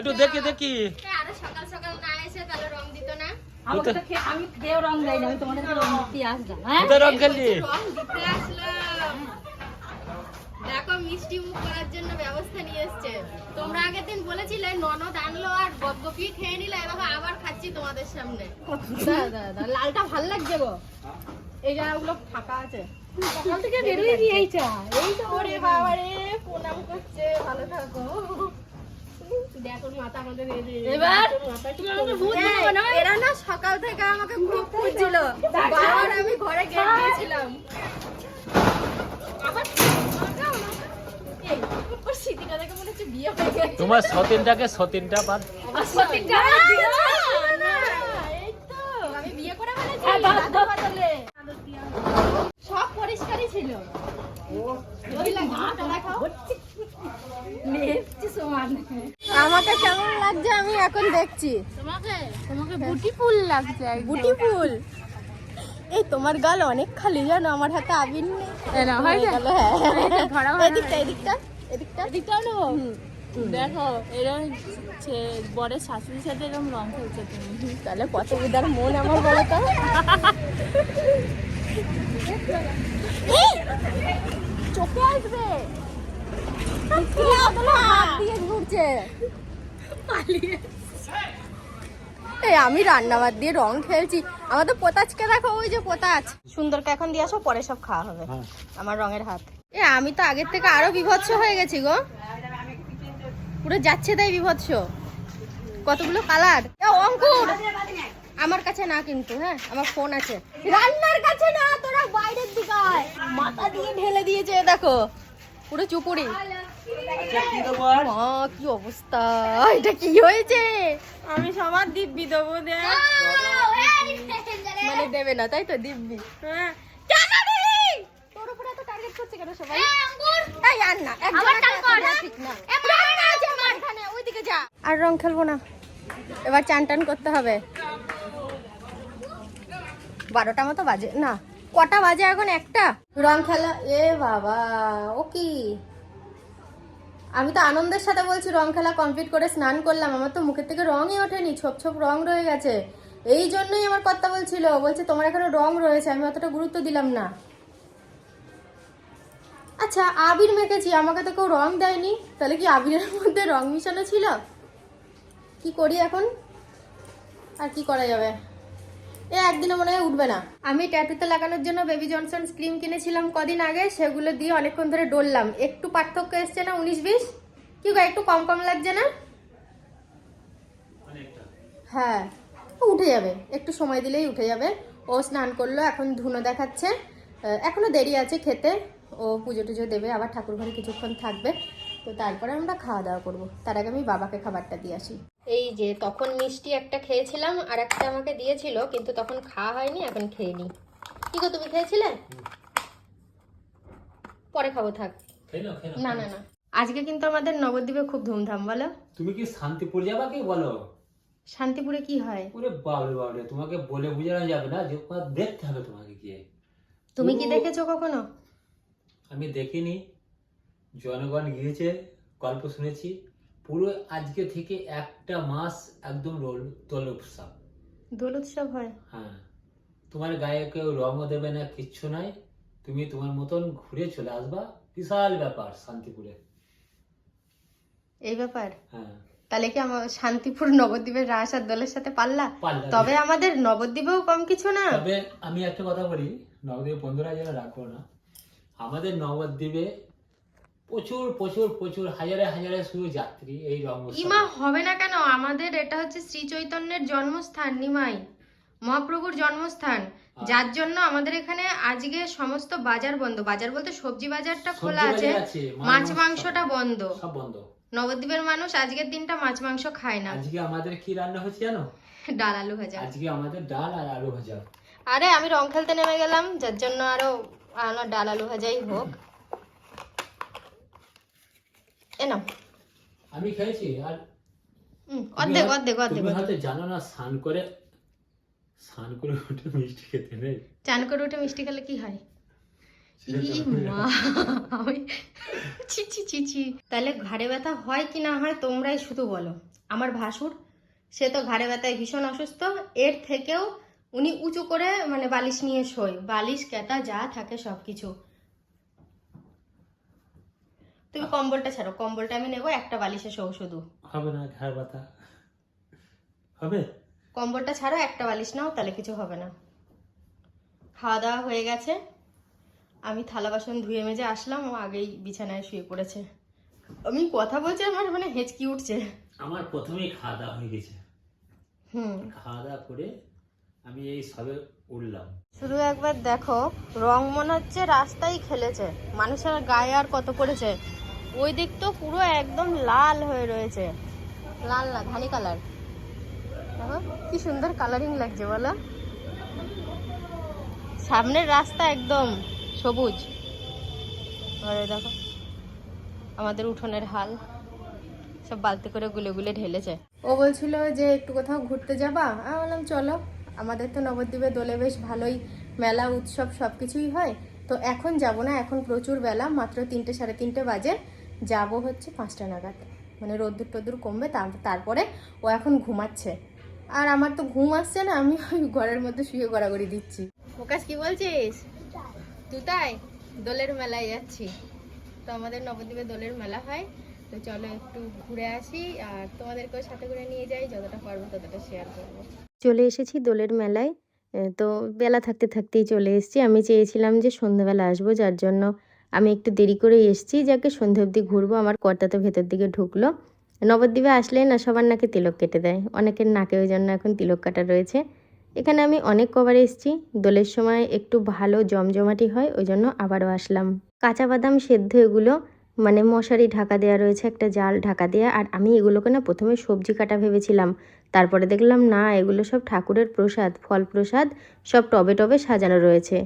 একটু দেখি দেখি। আরও সকাল সকাল না এসে তাহলে রং দিত না? আমাকে তো আমি খেয়েও রং দেয় না আমি তোমাদের রং দিতে আসলাম হ্যাঁ? কোথায় রং খেললি রং দিতে আসলাম। দেখো মিষ্টি মুখ করার জন্য ব্যবস্থা নিয়ে এসছে। তোমরা আগের দিন বলেছিলে ননদ আনলো আর খেয়ে নিলে এবার আবার খাচ্ছি তোমাদের সামনে। লালটা ভালো লাগছে গো। এই জায়গাগুলো ফাঁকা আছে। সকাল থেকে বেরোয় দিয়েইছা এই তো ওরে বাবা রে প্রণাম করছে ভালো থাকো দেখো মাথা আমাদের এই যে- এবার? এরা না সকাল থেকে আমাকে খুব খুঁজছিল। বাবার আমি ঘরে গেট দিয়েছিলাম। হয়ে তোমার সতীনটাকে সতীনটা পার। সত্যিটা না, না, এই তো, আমি বিয়ে করে ফেলেছি, হ্যাঁ, বাস, দাদা বদলে। সব পরিষ্কারই ছিল নেচছি সমান আমাকে কেমন লাগছে আমি এখন দেখছি। তোমাকে? তোমাকে ফুল লাগছে বুটি ফুল? এই তোমার গাল অনেক খালি জানো? আমার হাতে আবির নেই। না, হয়েছে? হয়ে গেল, হ্যাঁ। হয় না। এদিকটা এদিকটা এদিকটা। এদিকটাও নেব? দেখো এরকম বরের শাশুড়ির সাথে এরকম রং খেলছে তুমি। তাহলে কত বিদার মন আমার বলো তো। চোখে আসবে। এই আমি রান্নাবাদ দিয়ে রং খেলছি। আমার তো পোতাজকে দেখো ওই যে পোতাজ সুন্দরকে এখন দিয়ে আসো পরে সব খাওয়া হবে। হ্যাঁ। আমার রঙের হাত। এ আমি তো আগের থেকে আরও বিভৎস হয়ে গেছি গো। পুরো যাচ্ছে তাই বিভৎস। কতগুলো কালার? অঙ্কুর! আমার কাছে না কিন্তু হ্যাঁ আমার ফোন আছে। রান্নার কাছে না তোরা বাইরের দিকে মাথা দিয়ে ঢেলে দিয়েছে দেখো। পুরো চুপুরি মা কি অবস্থা? এটা কি হয়েছে? আমি সবার দিব্যি দেবো মানে দেবে না তাই তো দিব্যি। হ্যাঁ। তোর উপরে এত টার্গেট করছে কেন সবাই? এই আর না ঠিক আর রং খেলব না। এবার চান টান করতে হবে। বারোটা মতো বাজে না। কটা বাজে এখন? একটা? রং খেলা। এ বাবা, ও কি? আমি তো আনন্দের সাথে বলছি রং খেলা কমপ্লিট করে স্নান করলাম। আমার তো মুখের থেকে রঙই ওঠেনি, ছোপ ছোপ রং রয়ে গেছে। এই জন্যই আমার কথা বলছিল, বলছে তোমার এখানে রং রয়েছে, আমি অতটা গুরুত্ব দিলাম না। আচ্ছা আবির মেখেছি, আমাকে তো কেউ রং দেয়নি। তাহলে কি আবিরের মধ্যে রং মিশানো ছিল? কি করি এখন? আর কি করা যাবে? এ একদিনও মনে হয় উঠবে না। আমি ট্যাটুতে লাগানোর জন্য বেবি জনসন ক্রিম কিনেছিলাম কদিন আগে সেগুলো দিয়ে অনেকক্ষণ ধরে ডললাম। একটু পার্থক্য এসছে না উনিশ বিশ? কি গো একটু কম কম লাগছে না? হ্যাঁ। উঠে যাবে। একটু সময় দিলেই উঠে যাবে। ও স্নান করল এখন ধুনো দেখাচ্ছে। আহ, এখনও দেরি আছে খেতে। ও পুজো টুজো দেবে আবার ঠাকুর ঘরে কিছুক্ষণ থাকবে। তো তারপরে আমরা খাওয়া দাওয়া করব। তার আগে আমি বাবাকে খাবারটা দিয়ে আসি। এই যে তখন মিষ্টি একটা খেয়েছিলাম আর একটা আমাকে দিয়েছিল কিন্তু তখন খাওয়া হয়নি এখন খেয়ে নি কি গো তুমি খেয়েছিলে? পরে খাব থাক। না না না। আজকে কিন্তু আমাদের নবদ্বীপে খুব ধুমধাম বলো। তুমি কি শান্তিপুর যাবা কি বলো? শান্তিপুরে কি হয়? ওরে বাবরে বাবরে তোমাকে বলে বোঝানো যাবে না যে দেখতে হবে তোমাকে গিয়ে। তুমি কি দেখেছ কখনো? আমি দেখিনি। জনগণ গিয়েছে গল্প শুনেছি। পুরো আজকে থেকে একটা মাস একদম রোল দোল উৎসব দোল উৎসব হয়? হ্যাঁ। তোমার গায়ে কেউ রঙও দেবে না কিচ্ছু নাই। তুমি তোমার মতন ঘুরে চলে আসবা। বিশাল ব্যাপার শান্তিপুরে। এই ব্যাপার? হ্যাঁ। তাহলে কি আমার শান্তিপুর নবদ্বীপের রাস আর দোলের সাথে পাল্লা? পাল্লা তবে আমাদের নবদ্বীপেও কম কিছু না। তবে আমি একটা কথা বলি নবদ্বীপ বন্ধুরা যেন রাখব না আমাদের নবদ্বীপে প্রচুর প্রচুর প্রচুর হাজারে হাজারে শুধু যাত্রী এই রঙ উৎসবে। ইমা হবে না কেন? আমাদের এটা হচ্ছে শ্রী চৈতন্যের জন্মস্থান নিমাই। মহাপ্রভুর জন্মস্থান। যার জন্য আমাদের এখানে আজকে সমস্ত বাজার বন্ধ। বাজার বলতে সবজি বাজারটা খোলা আছে। মাছ মাংসটা বন্ধ। সব বন্ধ। নবদ্বীপের মানুষ আজকের দিনটা মাছ মাংস খায় না। আজকে আমাদের কি রান্না হচ্ছে জানো? ডাল আলু ভাজা। আজকে আমাদের ডাল আর আলু ভাজা। আরে আমি রং খেলতে নেমে গেলাম যার জন্য আরও ডাল আলু ভাজাই হোক। আমি খেয়েছি আর অর্ধেক অর্ধেক অর্ধেক। হয়তো জানো না স্নান করে স্নান করে উঠে মিষ্টি খেতে নেই? চান করে উঠে মিষ্টি খেলে কি হয়? ছি ছি ছি ছি। তাহলে ঘাড়ে ব্যথা হয় কি না হয় তোমরাই শুধু বলো। আমার ভাসুর সে তো ঘাড়ে ব্যথায় ভীষণ অসুস্থ। এর থেকেও উনি উঁচু করে মানে বালিশ নিয়ে শোয়। বালিশ কেটা যা থাকে সব কিছু তুমি কম্বলটা ছাড়ো কম্বলটা আমি নেব একটা বালিশে শো শুধু হবে না ঘাড় ব্যথা। হবে? কম্বলটা ছাড়ো একটা বালিশ নাও তাহলে কিছু হবে না। খাওয়া দাওয়া হয়ে গেছে। আমি থালা বাসন ধুয়ে মেজে আসলাম ও আগেই বিছানায় শুয়ে পড়েছে। আমি কথা বলছি আমার মানে হেঁচকি উঠছে। আমার প্রথমেই খাওয়া দাওয়া হয়ে গেছে। হুম। খাওয়া দাওয়া করে আমি এই সবে উঠলাম। শুধু একবার দেখো রং মনে হচ্ছে রাস্তায় খেলেছে। মানুষের গায়ে আর কত পড়েছে। ওই দিক তো পুরো একদম লাল হয়ে রয়েছে। লাল না ধানি কালার দেখো কি সুন্দর কালারিং লাগছে বলো। সামনের রাস্তা একদম সবুজ। আর দেখো আমাদের উঠোনের হাল। সব বালতি করে গুলে গুলে ঢেলেছে। ও বলছিল যে একটু কোথাও ঘুরতে যাবা? আমি বললাম চলো। আমাদের তো নবদ্বীপে দোলে বেশ ভালোই মেলা উৎসব সব কিছুই হয়। তো এখন যাব না এখন প্রচুর বেলা মাত্র তিনটে সাড়ে তিনটে বাজে। যাব হচ্ছে পাঁচটা নাগাদ। মানে রোদ্দুর টদ্দুর কমবে তারপরে ও এখন ঘুমাচ্ছে। আর আমার তো ঘুম আসছে না, আমি ওই ঘরের মধ্যে শুয়ে গড়াগড়ি দিচ্ছি। প্রকাশ কি বলছিস? তুই তাই? দোলের মেলায় যাচ্ছি। তো আমাদের নবদ্বীপে দোলের মেলা হয়। তো চলো একটু ঘুরে আসি আর তোমাদেরকেও সাথে করে নিয়ে যাই, যতটা পারব ততটা শেয়ার করব। চলে এসেছি দোলের মেলায়। তো বেলা থাকতে থাকতেই চলে এসেছি। আমি চেয়েছিলাম যে সন্ধ্যাবেলা আসব, যার জন্য আমি একটু দেরি করে এসেছি, যাকে সন্ধে অবধি ঘুরবো। আমার কর্তা তো ভেতর দিকে ঢুকলো। নবদ্বীপে আসলেই না, সবার নাকে তিলক কেটে দেয়। অনেকের নাকে ওই জন্য এখন তিলক কাটা রয়েছে। এখানে আমি অনেক কবার এসেছি। দোলের সময় একটু ভালো জমজমাটি হয়, ওই জন্য আবারও আসলাম। কাঁচা বাদাম সেদ্ধ এগুলো মানে মশারি ঢাকা দেওয়া রয়েছে, একটা জাল ঢাকা দেওয়া আর আমি এগুলোকে না প্রথমে সবজি কাটা ভেবেছিলাম। তারপরে দেখলাম, না, এগুলো সব ঠাকুরের প্রসাদ, ফল প্রসাদ, সব টবে টবে সাজানো রয়েছে।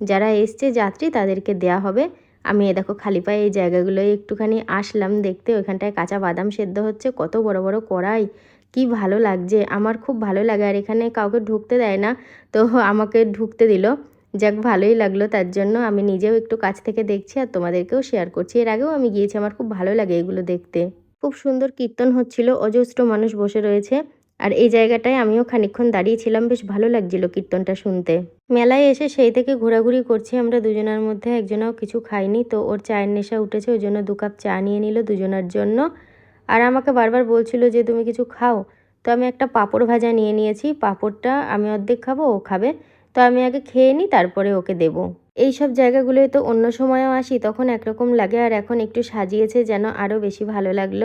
যারা এসছে যাত্রী, তাদেরকে দেয়া হবে। আমি এ দেখো খালি পায়ে এই জায়গাগুলোয় একটুখানি আসলাম দেখতে। ওইখানটায় কাঁচা বাদাম সেদ্ধ হচ্ছে, কত বড় বড় কড়াই। কি ভালো লাগছে। আমার খুব ভালো লাগে আর এখানে কাউকে ঢুকতে দেয় না, তো আমাকে ঢুকতে দিল। যাক, ভালোই লাগল তার জন্য। আমি নিজেও একটু কাছ থেকে দেখছি আর তোমাদেরকেও শেয়ার করছি। এর আগেও আমি গিয়েছি, আমার খুব ভালো লাগে এগুলো দেখতে। খুব সুন্দর কীর্তন হচ্ছিল। অজস্র মানুষ বসে রয়েছে। আর এই জায়গাটায় আমিও খানিকক্ষণ দাঁড়িয়েছিলাম বেশ ভালো লাগছিল কীর্তনটা শুনতে। মেলায় এসে সেই থেকে ঘোরাঘুরি করছি, আমরা দুজনের মধ্যে একজনাও কিছু খাইনি, তো ওর চায়ের নেশা উঠেছে, ওই জন্য দু কাপ চা নিয়ে নিল দুজনের জন্য। আর আমাকে বারবার বলছিল যে, তুমি কিছু খাও? তো আমি একটা পাঁপড় ভাজা নিয়ে নিয়েছি, পাঁপড়টা আমি অর্ধেক খাব, ও খাবে। তো আমি আগে খেয়ে নিই, তারপরে ওকে দেব। এই সব জায়গাগুলোয় তো অন্য সময়ও আসি, তখন একরকম লাগে, আর এখন একটু সাজিয়েছে যেন আরও বেশি ভালো লাগল।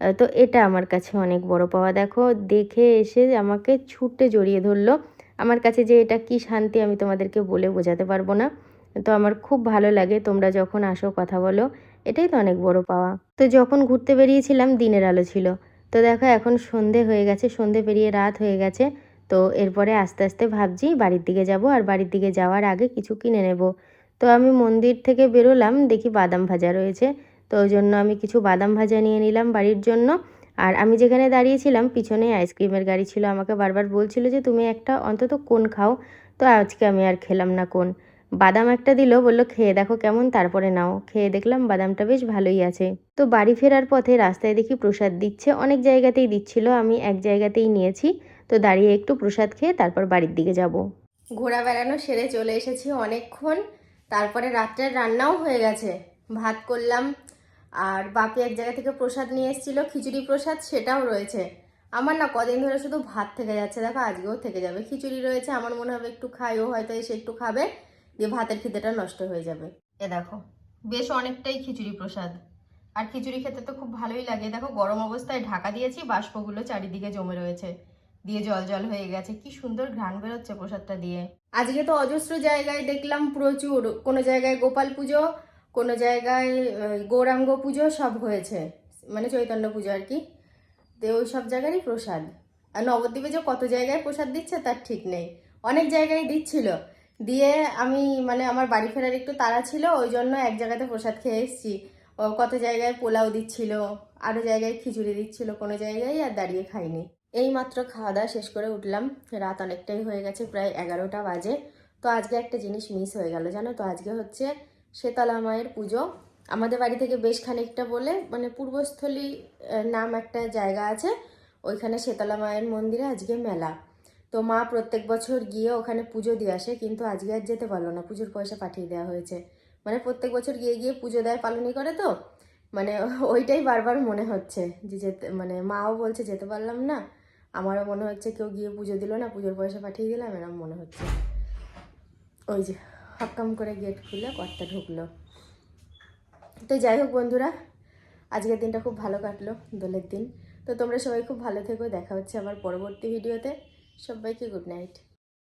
তো এটা আমার কাছে অনেক বড় পাওয়া। দেখো, দেখে এসে আমাকে ছুটে জড়িয়ে ধরলো। আমার কাছে যে এটা কি শান্তি আমি তোমাদেরকে বলে বোঝাতে পারব না। তো আমার খুব ভালো লাগে তোমরা যখন আসো, কথা বলো। এটাই তো অনেক বড় পাওয়া। তো যখন ঘুরতে বেরিয়েছিলাম, দিনের আলো ছিল। তো দেখো, এখন সন্ধে হয়ে গেছে, সন্ধে পেরিয়ে রাত হয়ে গেছে। তো এরপরে আস্তে আস্তে ভাবছি বাড়ির দিকে যাব আর বাড়ির দিকে যাওয়ার আগে কিছু কিনে নেব। তো আমি মন্দির থেকে বেরোলাম, দেখি বাদাম ভাজা রয়েছে। তো ওই জন্য আমি কিছু বাদাম ভাজা নিয়ে নিলাম বাড়ির জন্য। আর আমি যেখানে দাঁড়িয়েছিলাম, পিছনে আইসক্রিমের গাড়ি ছিল, আমাকে বারবার বলছিল যে, তুমি একটা অন্তত কোন খাও? তো আজকে আমি আর খেলাম না কোন। বাদাম একটা দিল, বলল, খেয়ে দেখো কেমন, তারপরে নাও। খেয়ে দেখলাম বাদামটা বেশ ভালোই আছে। তো বাড়ি ফেরার পথে রাস্তায় দেখি প্রসাদ দিচ্ছে, অনেক জায়গাতেই দিচ্ছিল, আমি এক জায়গাতেই নিয়েছি। তো দাঁড়িয়ে একটু প্রসাদ খেয়ে তারপর বাড়ির দিকে যাব। ঘোরা বেড়ানো সেরে চলে এসেছি অনেকক্ষণ, তারপরে রাত্রের রান্নাও হয়ে গেছে। ভাত করলাম আর বাপি এক জায়গা থেকে প্রসাদ নিয়ে এসেছিল, খিচুড়ি প্রসাদ, সেটাও রয়েছে। আমার না কদিন ধরে শুধু ভাত থেকে যাচ্ছে, দেখো আজকেও থেকে যাবে। খিচুড়ি রয়েছে, আমার মনে হবে একটু খাই, ও হয়তো এসে একটু খাবে, দিয়ে ভাতের খিদেটা নষ্ট হয়ে যাবে। এ দেখো, বেশ অনেকটাই খিচুড়ি প্রসাদ। আর খিচুড়ি খেতে তো খুব ভালোই লাগে। দেখো, গরম অবস্থায় ঢাকা দিয়েছি, বাষ্পগুলো চারিদিকে জমে রয়েছে। দিয়ে জল জল হয়ে গেছে, কি সুন্দর ঘ্রাণ বেরোচ্ছে প্রসাদটা দিয়ে। আজকে তো অজস্র জায়গায় দেখলাম প্রচুর। কোনো জায়গায় গোপাল পুজো কোনো জায়গায় গৌরাঙ্গ পুজো সব হয়েছে মানে চৈতন্য পুজো আর কি। তো ওই সব জায়গারই প্রসাদ। আর নবদ্বীপে যে কত জায়গায় প্রসাদ দিচ্ছে তার ঠিক নেই। অনেক জায়গায় দিচ্ছিল। দিয়ে আমি মানে আমার বাড়ি ফেরার একটু তাড়া ছিল, ওই জন্য এক জায়গাতে প্রসাদ খেয়ে এসেছি। কত জায়গায় পোলাও দিচ্ছিল আরও জায়গায় খিচুড়ি দিচ্ছিল, কোনো জায়গায় আর দাঁড়িয়ে খাইনি। এই মাত্র খাওয়া দাওয়া শেষ করে উঠলাম। রাত অনেকটাই হয়ে গেছে, প্রায় এগারোটা বাজে। তো আজকে একটা জিনিস মিস হয়ে গেল, জানো তো? আজকে হচ্ছে শেতলা মায়ের পুজো। আমাদের বাড়ি থেকে বেশ খানিকটা বলে মানে পূর্বস্থলী নাম একটা জায়গা আছে, ওইখানে শেতলা মায়ের মন্দিরে আজকে মেলা। তো মা প্রত্যেক বছর গিয়ে ওখানে পুজো দিয়ে আসে, কিন্তু আজকে আর যেতে পারল না, পুজোর পয়সা পাঠিয়ে দেওয়া হয়েছে। মানে প্রত্যেক বছর গিয়ে গিয়ে পুজো দেয়, পালনই করে তো। মানে ওইটাই বারবার মনে হচ্ছে যে যেতে মানে মাও বলছে যেতে পারলাম না, আমারও মনে হচ্ছে কেউ গিয়ে পুজো দিল না, পুজোর পয়সা পাঠিয়ে দিলাম এরকম মনে হচ্ছে। ওই যে। হকাম করে গেট খুলে কর্তা ঢুকলো। তো যাই হোক বন্ধুরা, আজকের দিনটা খুব ভালো কাটলো, দোলের দিন। তো তোমরা সবাই খুব ভালো থেকো, দেখা হচ্ছে আমার পরবর্তী ভিডিওতে সবাইকে গুড নাইট